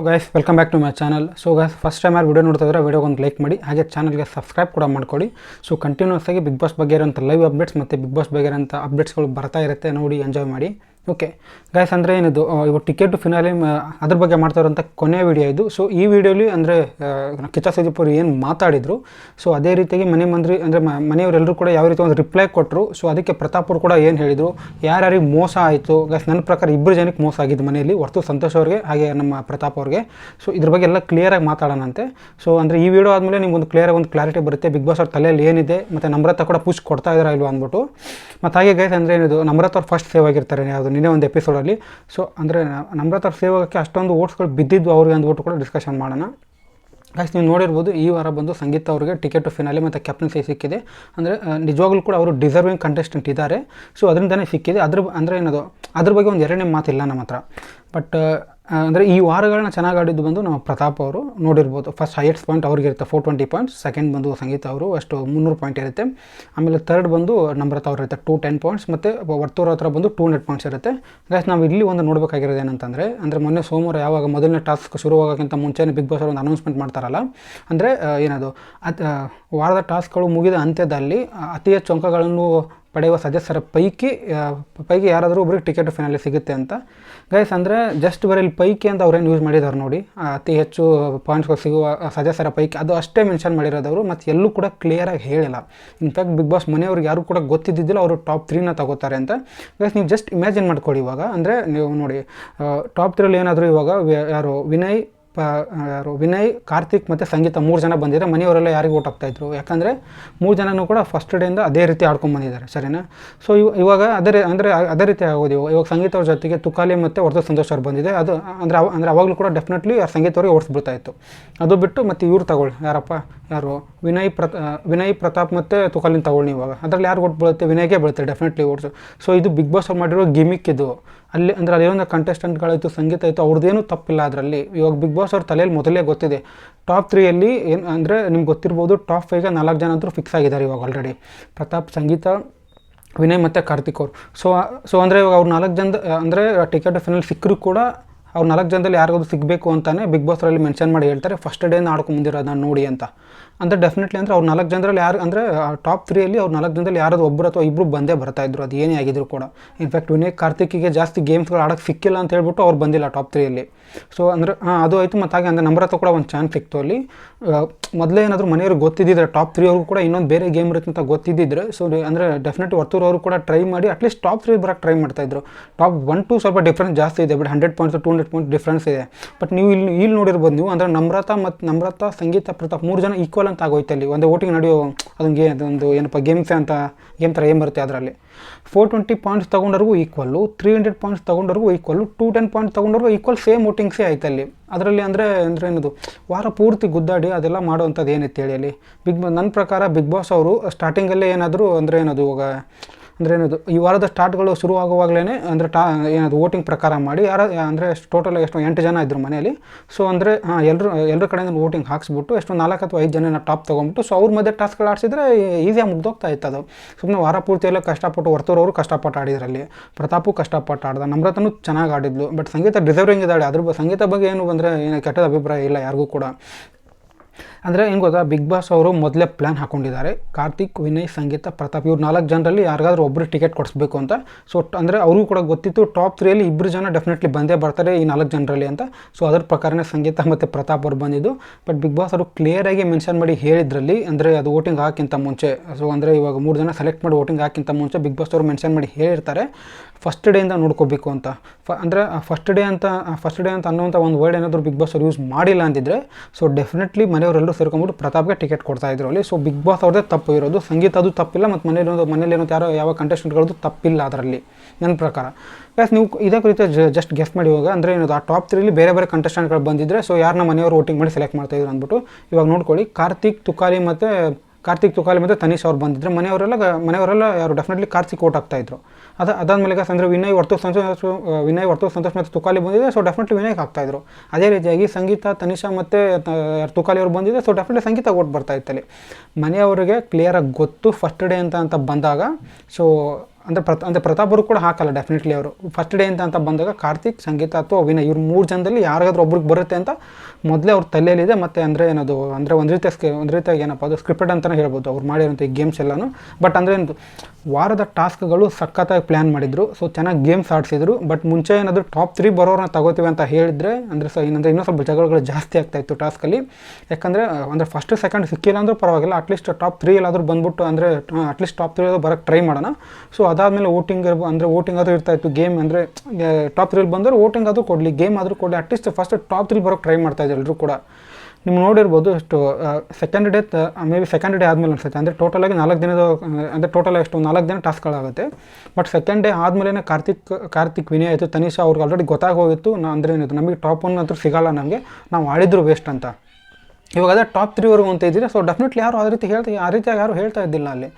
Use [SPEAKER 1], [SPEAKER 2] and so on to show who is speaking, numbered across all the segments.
[SPEAKER 1] Hello guys welcome back to my channel so guys first time ಯಾರು video ನೋಡ್ತಾ ಇದ್ರೆ ಒಂದು ಲೈಕ್ ಮಾಡಿ, ಹಾಗೆ ಚಾನಲ್ಗೆ ಸಬ್ಸ್ಕ್ರೈಬ್ ಕೂಡ ಮಾಡ್ಕೊಳ್ಳಿ ಸೊ ಕಂಟಿನ್ಯೂಸ್ ಆಗಿ ಬಿಗ್ ಬಾಸ್ ಬಗ್ಗೆ ಇರೋಂಥ ಲೈವ್ ಅಪ್ಡೇಟ್ಸ್ ಮತ್ತು ಬಿಗ್ ಬಾಸ್ ಬಗ್ಗೆ ಇರೋಂಥ ಅಪ್ಡೇಟ್ಸ್ಗಳು ಬರ್ತಾ ಇರುತ್ತೆ, ನೋಡಿ ಎಂಜಾಯ್ ಮಾಡಿ. ಓಕೆ ಗಾಯ್ಸ್ ಅಂದರೆ ಏನಿದು ಇವಾಗ ಟಿಕೆಟ್ ಫಿನಾಲಿ ಅದ್ರ ಬಗ್ಗೆ ಮಾಡ್ತಾ ಇರೋಂಥ ಕೊನೆಯ ವಿಡಿಯೋ ಇದು. ಸೊ ಈ ವಿಡಿಯೋಲಿ ಅಂದರೆ ಕಿಚ್ಚ ಸುದೀಪ್ ಅವರು ಏನು ಮಾತಾಡಿದರು ಸೊ ಅದೇ ರೀತಿಯಾಗಿ ಮನೆ ಮಂದಿ ಅಂದರೆ ಮನೆಯವರೆಲ್ಲರೂ ಕೂಡ ಯಾವ ರೀತಿ ಒಂದು ರಿಪ್ಲೈ ಕೊಟ್ಟರು ಸೊ ಅದಕ್ಕೆ ಪ್ರತಾಪ್ ಅವರು ಕೂಡ ಏನು ಹೇಳಿದರು, ಯಾರ್ಯಾರಿಗೆ ಮೋಸ ಆಯಿತು? ಗಾಯ್ಸ್ ನನ್ನ ಪ್ರಕಾರ ಇಬ್ಬರು ಜನಕ್ಕೆ ಮೋಸ ಆಗಿದ್ದು ಮನೆಯಲ್ಲಿ, ಹೊರತು ಸಂತೋಷ್ ಅವ್ರಿಗೆ, ಹಾಗೆ ನಮ್ಮ ಪ್ರತಾಪ್ ಅವ್ರಿಗೆ. ಸೊ ಇದ್ರ ಬಗ್ಗೆ ಎಲ್ಲ ಕ್ಲಿಯರಾಗಿ ಮಾತಾಡೋಣಂತೆ. ಸೊ ಅಂದರೆ ಈ ವಿಡಿಯೋ ಆದಮೇಲೆ ನಿಮ್ಗೆ ಒಂದು ಕ್ಲಿಯರಾಗಿ ಒಂದು ಕ್ಲಾರಿಟಿ ಬರುತ್ತೆ. ಬಿಗ್ ಬಾಸ್ ಅವ್ರ ತಲೆಯಲ್ಲಿ ಏನಿದೆ, ಮತ್ತು ನಮ್ರತ ಕೂಡ ಪುಷ್ ಕೊಡ್ತಾ ಇದ್ದಾರೆ ಇಲ್ವಾ ಅಂದ್ಬಿಟ್ಟು. ಮತ್ತು ಹಾಗೆ ಗೈಸ್ ಅಂದರೆ ಏನಿದು, ನಮ್ರತ ಅವ್ರು ಫಸ್ಟ್ ಸೇವ್ ಆಗಿರ್ತಾರೆ ಯಾವುದು ನಿನ್ನೆ ಒಂದು ಎಪಿಸೋಡಲ್ಲಿ ಸೊ ಅಂದರೆ ನಮ್ರತ ಸೇವಕಕ್ಕೆ ಅಷ್ಟೊಂದು ಓಟ್ಸ್ಗಳು ಬಿದ್ದಿದ್ದು ಅವ್ರಿಗೆ ಅಂದ್ಬಿಟ್ಟು ಕೂಡ ಡಿಸ್ಕಷನ್ ಮಾಡೋಣ. ಗಾಯ್ಸ್ ನೀವು ನೋಡಿರ್ಬೋದು ಈ ವಾರ ಬಂದು ಸಂಗೀತ ಅವರಿಗೆ ಟಿಕೆಟ್ ಫಿನಾಲಿ ಮತ್ತು ಕ್ಯಾಪ್ಟನ್ಸಿ ಸಿಕ್ಕಿದೆ. ಅಂದರೆ ನಿಜವಾಗ್ಲೂ ಕೂಡ ಅವರು ಡಿಸರ್ವಿಂಗ್ ಕಂಟೆಸ್ಟೆಂಟ್ ಇದ್ದಾರೆ. ಸೊ ಅದರಿಂದನೇ ಸಿಕ್ಕಿದೆ. ಅದ್ರ ಅಂದರೆ ಏನದು, ಅದ್ರ ಬಗ್ಗೆ ಒಂದು ಎರಡನೇ ಮಾತಿಲ್ಲ ನಮ್ಮ ಹತ್ರ. ಬಟ್ ಅಂದರೆ ಈ ವಾರಗಳನ್ನ ಚೆನ್ನಾಗಿ ಆಡಿದ್ದು ಬಂದು ನಮ್ಮ ಪ್ರತಾಪ್ ಅವರು ನೋಡಿರ್ಬೋದು. ಫಸ್ಟ್ ಹೈಯೆಸ್ಟ್ ಪಾಯಿಂಟ್ ಅವ್ರಿಗೆ ಇರುತ್ತೆ ಫೋರ್ ಟ್ವೆಂಟಿ ಪಾಯಿಂಟ್ಸ್ ಸೆಕೆಂಡ್ ಬಂದು ಸಂಗೀತ ಅವರು, ಅಷ್ಟು ಮುನ್ನೂರು ಪಾಯಿಂಟ್ ಇರುತ್ತೆ. ಆಮೇಲೆ ಥರ್ಡ್ ಬಂದು ನಮ್ರತ ಅವ್ರು ಇರುತ್ತೆ ಟೂ ಟೆನ್ ಪಾಯಿಂಟ್ಸ್ ಮತ್ತು ವರ್ತೂರ್ ಹತ್ರ ಬಂದು ಟೂ ಹಂಡ್ರೆಡ್ ಪಾಯಿಂಟ್ಸ್ ಇರುತ್ತೆ. ಗೈಸ್ ನಾವು ಇಲ್ಲಿ ಒಂದು ನೋಡಬೇಕಾಗಿರೋದು ಏನಂತಂದರೆ, ಅಂದರೆ ಮೊನ್ನೆ ಸೋಮವಾರ ಯಾವಾಗ ಮೊದಲನೇ ಟಾಸ್ಕ್ ಶುರುವಾಗೋಕ್ಕಿಂತ ಮುಂಚೆನೇ ಬಿಗ್ ಬಾಸ್ ಅವರು ಒಂದು ಅನೌನ್ಸ್ಮೆಂಟ್ ಮಾಡ್ತಾರಲ್ಲ, ಅಂದರೆ ಏನದು ಅತ್ ವಾರದ ಟಾಸ್ಕ್ಗಳು ಮುಗಿದ ಅಂತ್ಯದಲ್ಲಿ ಅತಿ ಹೆಚ್ಚು ಅಂಕಗಳನ್ನು ಪಡೆಯುವ ಸದಸ್ಯರ ಪೈಕಿ ಪೈಕಿ ಯಾರಾದರೂ ಒಬ್ರಿಗೆ ಟಿಕೆಟ್ ಫೈನಲಿ ಸಿಗುತ್ತೆ ಅಂತ. ಗೈಸ್ ಅಂದರೆ ಜಸ್ಟ್ ಬರೀ ಇಲ್ಲಿ ಪೈಕಿ ಅಂತ ಅವ್ರೇನು ಯೂಸ್ ಮಾಡಿದ್ದಾರೆ ನೋಡಿ ಅತಿ ಹೆಚ್ಚು ಪಾಯಿಂಟ್ಸ್ಗಳು ಸಿಗುವ ಸದಸ್ಯರ ಪೈಕಿ, ಅದು ಅಷ್ಟೇ ಮೆನ್ಷನ್ ಮಾಡಿರೋದವರು, ಮತ್ತು ಎಲ್ಲೂ ಕೂಡ ಕ್ಲಿಯರಾಗಿ ಹೇಳಿಲ್ಲ. ಇನ್ಫ್ಯಾಕ್ಟ್ ಬಿಗ್ ಬಾಸ್ ಮನೆಯವ್ರಿಗೆ ಯಾರು ಕೂಡ ಗೊತ್ತಿದ್ದಿದ್ದಿಲ್ಲ, ಅವರು ಟಾಪ್ ತ್ರೀನ ತಗೋತಾರೆ ಅಂತ. ಗೈಸ್ ನೀವು ಜಸ್ಟ್ ಇಮ್ಯಾಜಿನ್ ಮಾಡ್ಕೊಳ್ಳಿ ಇವಾಗ. ಅಂದರೆ ನೀವು ನೋಡಿ ಟಾಪ್ ತ್ರೀಲಿ ಏನಾದರೂ ಇವಾಗ ಯಾರು, ವಿನಯ್ ಪ ವಿನಯ್, ಕಾರ್ತಿಕ್ ಮತ್ತು ಸಂಗೀತ ಮೂರು ಜನ ಬಂದಿದ್ದಾರೆ ಮನೆಯವರೆಲ್ಲ ಯಾರಿಗೂ ಓಟ್ ಆಗ್ತಾಯಿದ್ರು ಯಾಕಂದರೆ ಮೂರು ಜನನೂ ಕೂಡ ಫಸ್ಟ್ ಡೇಯಿಂದ ಅದೇ ರೀತಿ ಆಡ್ಕೊಂಡು ಬಂದಿದ್ದಾರೆ, ಸರಿನಾ? ಸೊ ಇವ ಇವಾಗ ಅದೇ ಅಂದರೆ ಅದೇ ರೀತಿ ಆಗೋದು ಇವಾಗ. ಇವಾಗ ಸಂಗೀತ ಅವ್ರ ಜೊತೆಗೆ ತುಕಾಲಿ ಮತ್ತು ಹೊರತು ಸಂತೋಷ್ ಅವ್ರು ಬಂದಿದೆ. ಅದು ಅಂದರೆ ಅಂದರೆ ಅವಾಗಲೂ ಕೂಡ ಡೆಫಿನೆಟ್ಲಿ ಆ ಸಂಗೀತ ಅವ್ರಿಗೆ ಓಡಿಸ್ಬಿಡ್ತಾ ಇತ್ತು. ಅದು ಬಿಟ್ಟು ಮತ್ತು ಇವ್ರು ತಗೊಳ್ಳಿ. ಯಾರಪ್ಪ? ಯಾರು? ವಿನಯ್ ಪ್ರತ ವಿನಯ್ ಪ್ರತಾಪ್ ಮತ್ತು ತುಕಾಲಿನ ತಗೊಳ್ಳಿ ಇವಾಗ. ಅದರಲ್ಲಿ ಯಾರು ಓಟ್ ಬೀಳುತ್ತೆ? ವಿನಯ್ಗೆ ಬೀಳುತ್ತೆ ಡೆಫಿನೆಟ್ಲಿ ಓಟ್ಸು. ಸೊ ಇದು ಬಿಗ್ ಬಾಸ್ ಅವ್ರು ಮಾಡಿರೋ ಗಿಮಿಕ್ ಇದು. ಅಲ್ಲಿ ಅಂದರೆ ಅಲ್ಲಿರೋ ಕಂಟೆಸ್ಟೆಂಟ್ಗಳಾಯಿತು ಸಂಗೀತ ಆಯಿತು ಅವ್ರದ್ದೇನು ತಪ್ಪಿಲ್ಲ ಅದರಲ್ಲಿ. ಇವಾಗ ಬಿಗ್ ಬಾಸ್ ಅವ್ರ ತಲೆಯಲ್ಲಿ ಮೊದಲೇ ಗೊತ್ತಿದೆ. ಟಾಪ್ ತ್ರೀಯಲ್ಲಿ ಏನು ಅಂದರೆ ನಿಮ್ಗೆ ಗೊತ್ತಿರ್ಬೋದು ಟಾಪ್ ಫೈವ್ಗೆ ನಾಲ್ಕು ಜನ ಅಂತೂ ಫಿಕ್ಸ್ ಆಗಿದ್ದಾರೆ ಇವಾಗ ಆಲ್ರೆಡಿ ಪ್ರತಾಪ್, ಸಂಗೀತ, ವಿನಯ್ ಮತ್ತು ಕಾರ್ತಿಕ್ ಅವರು. ಸೊ ಸೊ ಅಂದರೆ ಇವಾಗ ಅವ್ರು ನಾಲ್ಕು ಜನ, ಅಂದರೆ ಟಿಕೆಟ್ ಫೈನಲ್ ಸಿಕ್ಕರೂ ಕೂಡ ಅವ್ರು ನಾಲ್ಕು ಜನದಲ್ಲಿ ಯಾರಿಗಾದ್ರು ಸಿಗಬೇಕು ಅಂತಲೇ ಬಿಗ್ ಬಾಸ್ರಲ್ಲಿ ಮೆನ್ಷನ್ ಮಾಡಿ ಹೇಳ್ತಾರೆ. ಫಸ್ಟ್ ಡೇನ ಆಡ್ಕೊಂಡು ಬಂದಿರೋದನ್ನ ನಾನು ನೋಡಿ ಅಂತ. ಅಂದರೆ ಡೆಫಿನೆಟ್ಲಿ ಅಂದರೆ ಅವ್ರು ನಾಲ್ಕು ಜನರಲ್ಲಿ ಯಾರು ಅಂದರೆ ಟಾಪ್ ತ್ರೀಯಲ್ಲಿ ಅವ್ರು ನಾಲ್ಕು ಜನರಲ್ಲಿ ಯಾರಾದ್ರು ಒಬ್ಬರು ಅಥವಾ ಇಬ್ಬರು ಬಂದೇ ಬರ್ತಾ ಇದ್ರು, ಅದು ಏನೇ ಆಗಿದ್ರು ಕೂಡ. ಇನ್ಫ್ಯಾಕ್ಟ್ ವಿನಯ್ ಕಾರ್ತಿಕ್ಗೆ ಜಾಸ್ತಿ ಗೇಮ್ಸ್ಗಳು ಆಡೋಕ್ಕೆ ಸಿಕ್ಕಿಲ್ಲ ಅಂತ ಹೇಳ್ಬಿಟ್ಟು ಅವ್ರು ಬಂದಿಲ್ಲ ಟಾಪ್ ತ್ರೀಯಲ್ಲಿ ಸೊ ಅಂದರೆ, ಹಾಂ, ಅದು ಆಯಿತು ಮತ್ತು ಹಾಗೆ ಅಂದರೆ ನಮ್ರತ ಕೂಡ ಒಂದು ಚಾನ್ಸ್ ಸಿಕ್ತು ಅಲ್ಲಿ. ಮೊದಲೇ ಏನಾದರೂ ಮನೆಯವ್ರು ಗೊತ್ತಿದ್ದಿದ್ರೆ ಟಾಪ್ ತ್ರೀ ಅವ್ರಿಗೂ ಕೂಡ ಇನ್ನೊಂದು ಬೇರೆ ಗೇಮ್ ಇರುತ್ತೆ ಅಂತ ಗೊತ್ತಿದ್ದಿದ್ರೆ ಸೊ ಅಂದರೆ ವರ್ತೂರು ಅವರು ಕೂಡ ಟ್ರೈ ಮಾಡಿ ಅಟ್ಲೀಸ್ಟ್ ಟಾಪ್ ತ್ರೀ ಬರೋಕ್ಕೆ ಟ್ರೈ ಮಾಡ್ತಾಯಿದ್ರು ಟಾಪ್ ಒನ್ ಟು ಸ್ವಲ್ಪ ಡಿಫ್ರೆನ್ಸ್ ಜಾಸ್ತಿ ಇದೆ but hundred points two hundred point difference ಇದೆ. ಬಟ್ ನೀವು ಇಲ್ಲಿ ಇಲ್ಲಿ ನೋಡಿರ್ಬೋದು ನೀವು, ಅಂದರೆ ನಮ್ರತ ಮತ್ತು ನಮ್ರತ, ಸಂಗೀತ, ಪ್ರತಾಪ್ ಮೂರು ಜನ ಈಕ್ವಲ್ ಅಂತ ಆಗೋಯ್ತು ಅಲ್ಲಿ. ಒಂದು ಓಟಿಂಗ್ ನಡೆಯೋ ಅದೊಂದು ಗೇ ಅದೊಂದು ಏನಪ್ಪ ಗೇಮ್ಸ್ ಅಂತ, ಗೇಮ್ ಥರ ಏನು ಬರುತ್ತೆ ಅದರಲ್ಲಿ. ಫೋರ್ ಟ್ವೆಂಟಿ ಪಾಯಿಂಟ್ಸ್ ತೊಗೊಂಡವ್ರಿಗೂ ಈಕ್ವಲ್ಲು ತ್ರೀ ಹಂಡ್ರೆಡ್ ಪಾಯಿಂಟ್ಸ್ ತೊಗೊಂಡವ್ರಿಗೂ ಈಕ್ವಲ್ಲು ಟೂ ಟೆನ್ ಪಾಯಿಂಟ್ಸ್ ತೊಗೊಂಡವ್ರಿಗೂ ಈಕ್ವಲ್ ಸೇಮ್ ಓಟಿಂಗ್ಸೇ ಆಯ್ತು ಅಲ್ಲಿ. ಅದರಲ್ಲಿ ಅಂದರೆ ಅಂದರೆ ಏನದು, ವಾರ ಪೂರ್ತಿ ಗುದ್ದಾಡಿ ಅದೆಲ್ಲ ಮಾಡುವಂಥದ್ದು ಏನಿತ್ತು ಹೇಳಿ ಅಲ್ಲಿ. ಬಿಗ್ ನನ್ನ ಪ್ರಕಾರ ಬಿಗ್ ಬಾಸ್ ಅವರು ಸ್ಟಾರ್ಟಿಂಗಲ್ಲೇ ಏನಾದರೂ ಅಂದರೆ ಏನದು ಇವಾಗ ಅಂದರೆ ಏನದು, ಈ ವಾರದ ಸ್ಟಾರ್ಟ್ಗಳು ಶುರು ಆಗುವಾಗಲೇ ಅಂದರೆ ಟಾ, ಏನದು ವೋಟಿಂಗ್ ಪ್ರಕಾರ ಮಾಡಿ, ಯಾರು, ಅಂದರೆ ಟೋಟಲ್ ಎಷ್ಟು ಎಂಟು ಜನ ಇದ್ದರು ಮನೆಯಲ್ಲಿ. ಸೊ ಅಂದರೆ, ಹಾಂ ಎಲ್ಲರೂ ಎಲ್ಲರ ಕಡೆಯಿಂದ ವೋಟಿಂಗ್ ಹಾಕ್ಸ್ಬಿಟ್ಟು ಎಷ್ಟು ನಾಲ್ಕು ಅಥವಾ ಐದು ಜನನ ಟಾಪ್ ತೊಗೊಂಬಿಟ್ಟು ಸೊ ಅವ್ರ ಮಧ್ಯೆ ಟಾಸ್ಕ್ಗಳು ಆಡಿಸಿದ್ರೆ ಈಸಿಯಾಗಿ ಮುಗ್ದೋಗ್ತಾ ಇತ್ತು ಅದು ಸುಮ್ಮನೆ ವಾರ ಪೂರ್ತಿ ಎಲ್ಲ ಕಷ್ಟಪಟ್ಟು ಅವರು ಕಷ್ಟಪಟ್ಟು ಆಡಿದ್ರಲ್ಲಿ ಪ್ರತಾಪು ಕಷ್ಟಪಟ್ಟು ಆಡ್ದ, ನಮ್ರತನೂ ಚೆನ್ನಾಗಿ ಆಡಿದ್ಲು. ಬಟ್ ಸಂಗೀತ ಡಿಸರ್ವಿಂಗ್ ಇದ್ದಾಳೆ. ಅದ್ರ ಸಂಗೀತ ಬಗ್ಗೆ ಏನು ಬಂದರೆ, ಏನು ಕೆಟ್ಟದ ಅಭಿಪ್ರಾಯ ಇಲ್ಲ ಯಾರಿಗೂ ಕೂಡ. ಅಂದರೆ ಏನು ಗೊತ್ತಾ? ಬಿಗ್ ಬಾಸ್ ಅವರು ಮೊದಲೇ ಪ್ಲ್ಯಾನ್ ಹಾಕೊಂಡಿದ್ದಾರೆ. ಕಾರ್ತಿಕ್, ವಿನಯ್, ಸಂಗೀತ, ಪ್ರತಾಪ್ ಇವ್ರು ನಾಲ್ಕು ಜನರಲ್ಲಿ ಯಾರಿಗಾದ್ರೂ ಒಬ್ಬರು ಟಿಕೆಟ್ ಕೊಡಿಸ್ಬೇಕು ಅಂತ. ಸೊ ಅಂದರೆ ಅವ್ರಿಗೂ ಕೂಡ ಗೊತ್ತಿತ್ತು ಟಾಪ್ ತ್ರೀಯಲ್ಲಿ ಇಬ್ಬರು ಜನ ಡೆಫಿನೆಟ್ಲಿ ಬಂದೇ ಬರ್ತಾರೆ ಈ ನಾಲ್ಕು ಜನರಲ್ಲಿ ಅಂತ. ಸೊ ಅದ್ರ ಪ್ರಕಾರನೇ ಸಂಗೀತ ಮತ್ತು ಪ್ರತಾಪ್ ಅವ್ರು ಬಂದಿದ್ದು. ಬಟ್ ಬಿಗ್ ಬಾಸ್ ಅವರು ಕ್ಲಿಯರಾಗಿ ಮೆನ್ಷನ್ ಮಾಡಿ ಹೇಳಿದ್ರಲ್ಲಿ, ಅಂದರೆ ಅದು ವೋಟಿಂಗ್ ಹಾಕಿಂತ ಮುಂಚೆ ಸೊ ಅಂದರೆ ಇವಾಗ ಮೂರು ಜನ ಸೆಲೆಕ್ಟ್ ಮಾಡಿ ವೋಟಿಂಗ್ ಹಾಕಿಂತ ಮುಂಚೆ ಬಿಗ್ ಬಾಸ್ ಅವರು ಮೆನ್ಷನ್ ಮಾಡಿ ಹೇಳಿರ್ತಾರೆ. ಫಸ್ಟ್ ಡೇಯಿಂದ ನೋಡ್ಕೋಬೇಕು ಅಂತ. ಫ ಅಂದರೆ ಫಸ್ಟ್ ಡೇ ಅಂತ ಫಸ್ಟ್ ಡೇ ಅಂತ ಅನ್ನೋಂಥ ಒಂದು ವರ್ಡ್ ಏನಾದರೂ ಬಿಗ್ ಬಾಸ್ ಅವ್ರು ಯೂಸ್ ಮಾಡಿಲ್ಲ ಅಂತಿದ್ರೆ ಸೊ ಡೆಫಿನೆಟ್ಲಿ ಮನೆಯವರೆಲ್ಲರೂ ಸೇರ್ಕೊಂಡ್ಬಿಟ್ಟು ಪ್ರತಾಪ್ಗೆ ಟಿಕೆಟ್ ಕೊಡ್ತಾ ಇದ್ರು ಅಲ್ಲಿ. ಸೊ ಬಿಗ್ ಬಾಸ್ ಅವ್ರದ್ದೇ ತಪ್ಪು ಇರೋದು. ಸಂಗೀತ ಅದು ತಪ್ಪಿಲ್ಲ ಮತ್ತು ಮನೇಲಿ ಮನೇಲಿ ಏನೋ ಯಾರೋ ಯಾವ ಕಂಟೆಸ್ಟೆಂಟ್ಗಳದ್ದು ತಪ್ಪಿಲ್ಲ ಅದರಲ್ಲಿ. ನನ್ನ ಪ್ರಕಾರ. ಪ್ಲಸ್ ನೀವು ಇದೇ ಕುರಿತು ಜಸ್ಟ್ ಗೆಸ್ಟ್ ಮಾಡಿ ಇವಾಗ. ಅಂದರೆ ಏನದು, ಆ ಟಾಪ್ ತ್ರೀಲಿ ಬೇರೆ ಬೇರೆ ಕಂಟೆಸ್ಟೆಂಟ್ಗಳು ಬಂದಿದ್ದರೆ ಸೊ ಯಾರನ್ನ ಮನೆಯವರು ವೋಟಿಂಗ್ ಮಾಡಿ ಸೆಲೆಕ್ಟ್ ಮಾಡ್ತಾಯಿದ್ರು ಅಂದ್ಬಿಟ್ಟು ಇವಾಗ ನೋಡ್ಕೊಳ್ಳಿ. ಕಾರ್ತಿಕ್, ತುಕಾಲಿ ಮತ್ತು ಕಾರ್ತಿಕ್ ತುಕಾಲಿ ಮತ್ತು ತನೀಶ್ ಅವ್ರು ಬಂದಿದ್ರು. ಮನೆಯವರೆಲ್ಲ ಮನೆಯವರೆಲ್ಲ ಯಾರು ಡೆಫಿನೆಟ್ಲಿ ಕಾರ್ತಿಕ್ ಓಟ್ ಆಗ್ತಾಯಿದ್ರು ಅದು, ಅದಾದಮೇಲೆ ಗಾಸ್ ಅಂದರೆ ವಿನಯ್ ವರ್ತು ಸಂತೋಷ್ ವಿನಯ್ ವರ್ತು ಸಂತೋಷ್ ಮತ್ತು ತುಕಾಲಿ ಬಂದಿದೆ. ಸೊ ಡೆಫಿನೆಟ್ಲಿ ವಿನಯ್ ಆಗ್ತಾಯಿದ್ರು ಅದೇ ರೀತಿಯಾಗಿ ಸಂಗೀತ ತನಿಷಾ ಮತ್ತು ತುಕಾಲಿ ಅವರು ಬಂದಿದೆ. ಸೊ ಡೆಫಿನೆಟ್ಲಿ ಸಂಗೀತ ಓಟ್ ಬರ್ತಾ ಇತ್ತಲ್ಲಿ. ಮನೆಯವರಿಗೆ ಕ್ಲಿಯರಾಗಿ ಗೊತ್ತು ಫಸ್ಟ್ ಡೇ ಅಂತ ಅಂತ ಬಂದಾಗ ಸೊ ಅಂದರೆ ಪ್ರತ, ಅಂದರೆ ಪ್ರತಾಪರು ಕೂಡ ಹಾಕಲ್ಲ ಡೆಫಿನೆಟ್ಲಿ ಅವರು. ಫಸ್ಟ್ ಡೇ ಅಂತ ಅಂತ ಬಂದಾಗ ಕಾರ್ತಿಕ್, ಸಂಗೀತ ಅಥವಾ ವಿನಯ್ ಇವ್ರು ಮೂರು ಜನದಲ್ಲಿ ಯಾರಿಗಾದ್ರೂ ಒಬ್ರಿಗೆ ಬರುತ್ತೆ ಅಂತ ಮೊದಲೇ ಅವ್ರ ತಲೆಯಲ್ಲಿದೆ. ಮತ್ತು ಅಂದರೆ ಏನದು, ಅಂದರೆ ಒಂದು ರೀತಿಯ ಸ್ಕಿ ಒಂದು ರೀತಿಯಾಗಿ ಏನಪ್ಪ ಅದು ಸ್ಕ್ರಿಪ್ಟೆಡ್ ಅಂತಲೇ ಹೇಳ್ಬೋದು. ಅವ್ರು ಮಾಡಿರೋಂಥ ಈ ಗೇಮ್ಸ್ ಎಲ್ಲನೂ. ಬಟ್ ಅಂದರೆ ಏನು ವಾರದ ಟಾಸ್ಕ್ಗಳು ಸಖತ್ತಾಗಿ ಪ್ಲ್ಯಾನ್ ಮಾಡಿದ್ರು. ಸೊ ಚೆನ್ನಾಗಿ ಗೇಮ್ಸ್ ಆಡಿಸಿದ್ರು. ಬಟ್ ಮುಂಚೆ ಏನಾದರೂ ಟಾಪ್ ತ್ರೀ ಬರೋರನ್ನ ತಗೋತೀವಿ ಅಂತ ಹೇಳಿದರೆ, ಅಂದರೆ ಸೊ ಏನಂದರೆ ಇನ್ನೂ ಸ್ವಲ್ಪ ಜಗಳಗಳು ಜಾಸ್ತಿ ಆಗ್ತಾಯಿತ್ತು ಟಾಸ್ಕಲ್ಲಿ ಯಾಕಂದರೆ, ಅಂದರೆ ಫಸ್ಟ್ ಸೆಕೆಂಡ್ ಸಿಕ್ಕಿಲ್ಲ ಅಂದರೂ ಪರವಾಗಿಲ್ಲ. ಅಟ್ಲೀಸ್ಟ್ ಟಾಪ್ ತ್ರೀ ಎಲ್ಲಾದರೂ ಬಂದ್ಬಿಟ್ಟು, ಅಂದರೆ ಅಟ್ಲೀಸ್ಟ್ ಟಾಪ್ ತ್ರೀ ಬರೋಕ್ಕೆ ಟ್ರೈ ಮಾಡೋಣ. ಸೊ ಅದಾದಮೇಲೆ ವೋಟಿಂಗ್ ಅಂದರೆ ವೋಟಿಂಗ್ ಆದರೂ ಇರ್ತಾಯಿತ್ತು ಗೇಮ್ ಅಂದರೆ ಟಾಪ್ ತ್ರೀಲಿ ಬಂದರೆ ವೋಟಿಂಗ್ ಆದರೂ ಕೊಡಲಿ. ಗೇಮ್ ಆದರೂ ಕೊಡಲಿ. At least first top three ಬರೋಕ್ಕೆ ಟ್ರೈ ಮಾಡ್ತಾಯಿದ್ರು ಎಲ್ಲರೂ ಕೂಡ. ನೀವು ನೋಡಿರ್ಬೋದು ಎಷ್ಟು second day maybe second day ಆದಮೇಲೆ ಅನ್ಸುತ್ತೆ. ಅಂದರೆ ಟೋಟಲಾಗಿ ನಾಲ್ಕು ದಿನದ, ಅಂದರೆ ಟೋಟಲ್ ಎಷ್ಟು ನಾಲ್ಕು ದಿನ ಟಾಸ್ಕ್ಗಳಾಗುತ್ತೆ ಬಟ್ ಸೆಕೆಂಡ್ ಡೇ ಆದಮೇಲೆ ಕಾರ್ತಿಕ್ ಕಾರ್ತಿಕ್ ವಿನಯ್ ಆಯಿತು. ತನಿಷಾ ಅವ್ರಿಗೆ ಆಲ್ರೆಡಿ ಗೊತ್ತಾಗೋಗಿತ್ತು ನಾ ಅಂದರೆ ನಮಗೆ ಟಾಪ್ ಒನ್ ಅಂತೂ ಸಿಗಲ್ಲ ನಮಗೆ ನಾವು ಆಡಿದ್ರು ವೇಸ್ಟ್ ಅಂತ. ಇವಾಗ ಅದೇ ಟಾಪ್ ತ್ರೀವರೆಗೂ ಅಂತ ಇದ್ದೀರಿ ಸೊ ಡೆಫಿನೆಟ್ಲಿ ಯಾರು ಆ ರೀತಿ ಹೇಳ್ತಾ ಆ ರೀತಿಯಾಗಿ ಯಾರು ಹೇಳ್ತಾ ಇದ್ದಿಲ್ಲ ಅಲ್ಲಿ.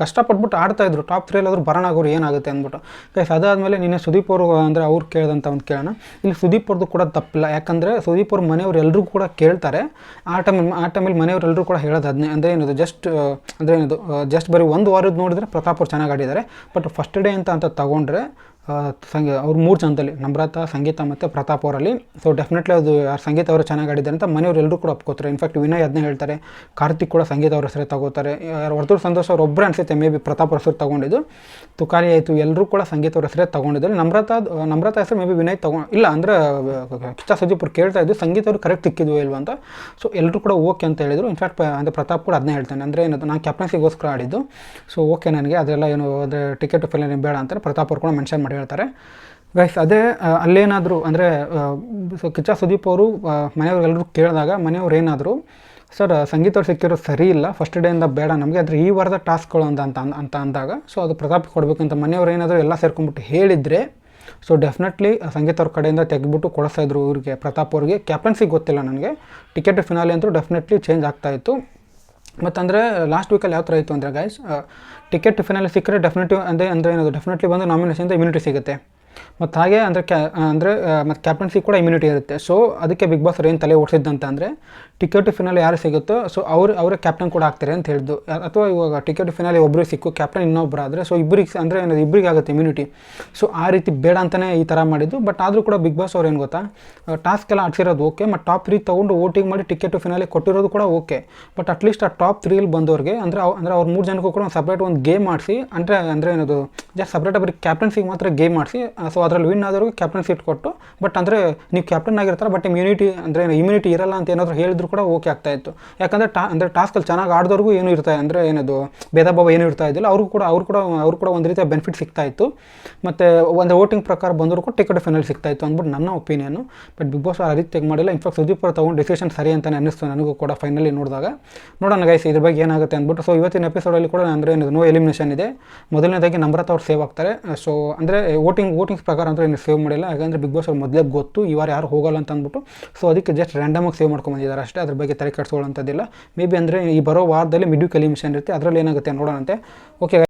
[SPEAKER 1] ಕಷ್ಟಪಟ್ಬಿಟ್ಟು ಆಡ್ತಾ ಇದ್ರು ಟಾಪ್ ತ್ರೀಲಾದ್ರೂ ಬರೋಣ ಆಗೋರು ಏನಾಗುತ್ತೆ ಅಂದ್ಬಿಟ್ಟು. ಗೈಸ್ ಅದಾದಮೇಲೆ ನಿನ್ನೆ ಸುದೀಪ್ ಅವರು, ಅಂದರೆ ಅವ್ರು ಕೇಳಿದಂಥ ಒಂದು ಕೇಳೋಣ. ಇಲ್ಲಿ ಸುದೀಪ್ ಅವ್ರದ್ದು ಕೂಡ ತಪ್ಪಿಲ್ಲ, ಯಾಕಂದರೆ ಸುದೀಪ್ ಅವ್ರ ಮನೆಯವ್ರು ಎಲ್ಲರೂ ಕೂಡ ಕೇಳ್ತಾರೆ. ಆ ಟೈಮಲ್ಲಿ ಆ ಟೈಮಲ್ಲಿ ಮನೆಯವ್ರು ಎಲ್ಲರೂ ಕೂಡ ಹೇಳೋದು ಅದನ್ನೇ ಅಂದರೆ ಏನಿದು ಜಸ್ಟ್ ಅಂದರೆ ಏನಿದು ಜಸ್ಟ್ ಬರೀ ಒಂದು ವಾರದ ನೋಡಿದ್ರೆ ಪ್ರತಾಪ್ ಅವ್ರು ಚೆನ್ನಾಗಿ ಆಡಿದ್ದಾರೆ. ಬಟ್ ಫಸ್ಟ್ ಡೇ ಅಂತ ಅಂತ ತಗೊಂಡ್ರೆ ಸಂಗೀ ಅವ್ರು ಮೂರು ಜನದಲ್ಲಿ, ನಮ್ರತಾ, ಸಂಗೀತ ಮತ್ತು ಪ್ರತಾಪ್ ಅವರಲ್ಲಿ. ಸೊ ಡೆಫಿನೆಟ್ಲಿ ಅದು ಯಾರು ಸಂಗೀತ ಅವರು ಚೆನ್ನಾಗಿ ಆಡಿದ್ದಾರೆ ಅಂತ ಮನೆಯವರೆಲ್ಲರೂ ಕೂಡ ಒಪ್ಕೋತಾರೆ. ಇನ್ಫ್ಯಾಕ್ಟ್ ವಿನಯ್ ಅದನ್ನೇ ಹೇಳ್ತಾರೆ. ಕಾರ್ತಿಕ್ ಕೂಡ ಸಂಗೀತ ಅವ್ರ ಹೆಸರು ತಗೋತಾರೆ. ಯಾರು ವರ್ತೂರು ಸಂತೋಷ್ ಅವ್ರು ಒಬ್ಬರೇ ಅನಿಸುತ್ತೆ ಮೇ ಬಿ ಪ್ರತಾಪ್ ಅವ್ರ ಹೆಸರು ತೊಗೊಂಡಿದ್ದು. ತುಕಾರಿ ಆಯಿತು ಎಲ್ಲರೂ ಕೂಡ ಸಂಗೀತ ಅವ್ರ ಹೆಸರೇ ತಗೊಂಡಿದ್ದಾರೆ. ನಮ್ರತಾ ನಮ್ರತಾ ಹೆಸರು ಮೇ ಬಿ ವಿನಯ್ ತಗೊಂಡು ಇಲ್ಲ ಅಂದರೆ ಕಿಚ್ಚ ಸುದೀಪ್ ಅವ್ರು ಕೇಳ್ತಾ ಇದ್ದು ಸಂಗೀತ ಅವರು ಕರೆಕ್ಟ್ ಸಿಕ್ಕಿದ್ವು ಇಲ್ವಾ ಅಂತ. ಸೊ ಎಲ್ಲರೂ ಕೂಡ ಓಕೆ ಅಂತ ಹೇಳಿದರು. ಇನ್ಫ್ಯಾಕ್ಟ್ ಅಂದರೆ ಪ್ರತಾಪ್ ಕೂಡ ಅದನ್ನೇ ಹೇಳ್ತಾನೆ. ಅಂದರೆ ಏನದು, ನಾನು ಕ್ಯಾಪ್ಟನ್ಸಿಗೋಸ್ಕರ ಆಡಿದ್ದು ಸೊ ಓಕೆ ನನಗೆ ಅದೆಲ್ಲ ಏನು, ಅಂದರೆ ಟಿಕೆಟ್ ಫಿಲ್ ಬೇಡ ಅಂತಾರೆ. ಪ್ರತಾಪ್ ಅವ್ರು ಕೂಡ ಮೆನ್ಷನ್ ಮಾಡಿ ಹೇಳ್ತಾರೆ. ಗೈಸ್ ಅದೇ ಅಲ್ಲೇನಾದರೂ, ಅಂದರೆ ಸೊ, ಕಿಚ್ಚ ಸುದೀಪ್ ಅವರು ಮನೆಯವ್ರಿಗೆಲ್ಲರೂ ಕೇಳಿದಾಗ ಮನೆಯವ್ರು ಏನಾದರೂ, ಸರ್ ಸಂಗೀತ ಅವ್ರು ಸಿಕ್ಕಿರೋದು ಸರಿ ಇಲ್ಲ ಫಸ್ಟ್ ಡೇಯಿಂದ ಬೇಡ ನಮಗೆ, ಆದರೆ ಈ ವಾರದ ಟಾಸ್ಕ್ಗಳು ಅಂತ ಅಂತ ಅಂತ ಅಂದಾಗ ಸೊ ಅದು ಪ್ರತಾಪ್ ಕೊಡಬೇಕಂತ ಮನೆಯವ್ರು ಏನಾದರೂ ಎಲ್ಲ ಸೇರ್ಕೊಂಡ್ಬಿಟ್ಟು ಹೇಳಿದರೆ ಸೊ ಡೆಫಿನೆಟ್ಲಿ ಸಂಗೀತ ಅವ್ರ ಕಡೆಯಿಂದ ತೆಗೆದ್ಬಿಟ್ಟು ಕೊಡಿಸ್ತಾಯಿದ್ರು ಇವ್ರಿಗೆ, ಪ್ರತಾಪ್ ಅವ್ರಿಗೆ. ಕ್ಯಾಪ್ಟನ್ಸಿಗೆ ಗೊತ್ತಿಲ್ಲ ನನಗೆ. ಟಿಕೆಟ್ ಫಿನಾಲಿ ಅಂತೂ ಡೆಫಿನೆಟ್ಲಿ ಚೇಂಜ್ ಆಗ್ತಾಯಿತ್ತು ಮತ್ತು ಅಂದರೆ ಲಾಸ್ಟ್ ವೀಕಲ್ಲಿ ಯಾವ ಥರ ಇತ್ತು ಅಂದರೆ ಗೈಸ್ ಟಿಕೆಟ್ ಫಿನಲ್ಲಿ ಸಿಕ್ಕರೆ ಡೆಫಿನೆಟಿವ್ ಅಂದರೆ ಅಂದರೆ ಏನದು ಡೆಫಿನೆಟ್ಲಿ ಬಂದು ನಾಮಿನೇಷನ್ ಇಮ್ಯುನಿಟಿ ಸಿಗುತ್ತೆ. ಮತ್ತು ಹಾಗೆ ಅಂದರೆ ಕ್ಯಾ ಅಂದರೆ ಮತ್ತು ಕ್ಯಾಪ್ಟನ್ಸಿ ಕೂಡ ಇಮ್ಯುನಿಟಿ ಇರುತ್ತೆ. ಸೊ ಅದಕ್ಕೆ ಬಿಗ್ ಬಾಸ್ ಏನು ತಲೆ ಓಡಿಸಿದ್ದಂತ ಅಂದರೆ ಟಿಕೆಟ್ ಫಿನಾಲಿ ಯಾರು ಸಿಗುತ್ತೋ ಸೊ ಅವ್ರು, ಅವರ ಕ್ಯಾಪ್ಟನ್ ಕೂಡ ಆಗ್ತಾರೆ ಅಂತ ಹೇಳಿದ್ದು ಅಥವಾ ಇವಾಗ ಟಿಕೆಟ್ ಫಿನಾಲಿ ಒಬ್ಬರಿಗೆ ಸಿಕ್ಕು ಕ್ಯಾಪ್ಟನ್ ಇನ್ನೊಬ್ಬರು ಆದರೆ ಸೊ ಇಬ್ಬರಿಗೆ ಅಂದರೆ ಏನದು ಇಬ್ಬರಿಗೆ ಆಗುತ್ತೆ ಇಮ್ಯುನಿಟಿ ಸೊ ಆ ರೀತಿ ಬೇಡ ಅಂತಲೇ ಈ ಥರ ಮಾಡಿದ್ದು. ಬಟ್ ಆದರೂ ಕೂಡ ಬಿಗ್ ಬಾಸ್ ಅವ್ರು ಏನು ಗೊತ್ತಾ ಟಾಸ್ಕ್ ಎಲ್ಲ ಆಡ್ಸಿರೋದು ಓಕೆ ಮತ್ತು ಟಾಪ್ ತ್ರೀ ತೊಗೊಂಡು ವೋಟಿಂಗ್ ಮಾಡಿ ಟಿಕೆಟ್ ಫಿನಾಲಿ ಕೊಟ್ಟಿರೋದು ಕೂಡ ಓಕೆ ಬಟ್ ಅಟ್ಲೀಸ್ಟ್ ಆ ಟಾಪ್ ತ್ರೀಲಿ ಬಂದವ್ರಿಗೆ, ಅಂದರೆ ಅಂದರೆ ಅವ್ರು ಮೂರು ಜನಕ್ಕೂ ಕೂಡ ಒಂದು ಸಪ್ರೇಟ್ ಒಂದು ಗೇಮ್ ಮಾಡಿಸಿ ಅಂದರೆ ಅಂದರೆ ಏನದು ಜಸ್ಟ್ ಸಪ್ರೇಟ್ ಒಬ್ಬರಿಗೆ ಕ್ಯಾಪ್ಟನ್ಸಿಗೆ ಮಾತ್ರ ಗೇಮ್ ಮಾಡಿಸಿ ಸೊ ಅದರಲ್ಲಿ ವಿನ್ ಆದರೂ ಕ್ಯಾಪ್ಟನ್ ಸೀಟ್ ಕೊಟ್ಟು ಬಟ್ ಅಂದರೆ ನೀವು ಕ್ಯಾಪ್ಟನ್ ಆಗಿರ್ತಾರೆ ಬಟ್ ಇಮ್ಯುನಿಟಿ ಅಂದರೆ ಇಮ್ಯುನಿಟಿ ಇರಲ್ಲ ಅಂತ ಏನಾದರೂ ಹೇಳಿದ್ರು ಕೂಡ ಓಕೆ ಆಗ್ತಾ ಇತ್ತು. ಯಾಕಂದರೆ ಟಾ, ಅಂದರೆ ಟಾಸ್ಕಲ್ಲಿ ಚೆನ್ನಾಗಿ ಆಡಿದವ್ರಿಗೂ ಏನು ಇರ್ತಾ, ಅಂದರೆ ಏನದು, ಭೇದ ಭಾವ ಏನು ಇರ್ತಾ ಇದ್ದಿಲ್ಲ. ಅವ್ರಿಗೂ ಕೂಡ, ಅವ್ರು ಕೂಡ ಅವ್ರು ಕೂಡ ಒಂದು ರೀತಿಯ ಬೆನಿಫಿಟ್ ಸಿಗ್ತಾ ಇತ್ತು. ಮತ್ತು ಒಂದು ವೋಟಿಂಗ್ ಪ್ರಕಾರ ಬಂದರೂ ಕೂಡ ಟಿಕೆಟ್ ಫೈನಲ್ ಸಿಗ್ತಾ ಇತ್ತು ಅಂದ್ಬಿಟ್ಟು ನನ್ನ ಒಪಿನಿಯನು ಬಟ್ ಬಿಗ್ ಬಾಸ್ ಆ ರೀತಿ ತೆಗೆ ಮಾಡಿಲ್ಲ ಇನ್ಫ್ಯಾಕ್ಟ್ ಸುದೀಪ್ ಅವ್ರು ತೊಗೊಂಡು ಡಿಸಿಷನ್ ಸರಿ ಅಂತಲೇ ಅನ್ನಿಸ್ತು ನನಗೂ ಕೂಡ ಫೈನಲಿ ನೋಡಿದಾಗ. ನೋಡೋಣ ಗೈಸ್ ಇದ್ರ ಬಗ್ಗೆ ಏನಾಗುತ್ತೆ ಅಂದ್ಬಿಟ್ಟು. ಸೊ ಇವತ್ತಿನ ಎಪಿಸೋಡಲ್ಲಿ ಕೂಡ ಅಂದರೆ ನೋ ಎಲಿಮಿನೇಷನ್ ಇದೆ. ಮೊದಲನೇದಾಗಿ ನಮ್ರತ ಅವ್ರು ಸೇವ್ ಆಗ್ತಾರೆ. ಸೊ ಅಂದರೆ ವೋಟಿಂಗ್ ವೋಟಿಂಗ್ಸ್ ಪ್ರಕಾರ ಅಂದರೆ ಇನ್ನು ಸೇವ್ ಮಾಡಿಲ್ಲ. ಯಾಕಂದರೆ ಬಿಗ್ ಬಾಸ್ ಅವ್ರು ಮೊದಲೇ ಗೊತ್ತು, ಈ ವಾರ ಯಾರು ಹೋಗಲ್ಲ ಅಂತ ಅಂದ್ಬಿಟ್ಟು. ಸೊ ಅದಕ್ಕೆ ಜಸ್ಟ್ ರ್ಯಾಂಡಮಾಗಿ ಸೇವ್ ಮಾಡ್ಕೊಂಬಂದಿದ್ದಾರೆ ಅಷ್ಟೇ. ಅದ್ರ ಬಗ್ಗೆ ತಲೆ ಕೆಡಿಸ್ಕೊಳ್ಳೋಂಥದ್ದಿಲ್ಲ. ಮೇ ಬಿ ಅಂದರೆ ಈ ಬರೋ ವಾರದಲ್ಲಿ ಮಿಡ್ಯೂ ಕಲಿಮಿಷನ್ ಇರುತ್ತೆ. ಅದರಲ್ಲಿ ಏನಾಗುತ್ತೆ ನೋಡೋಣಂತೆ. ಓಕೆ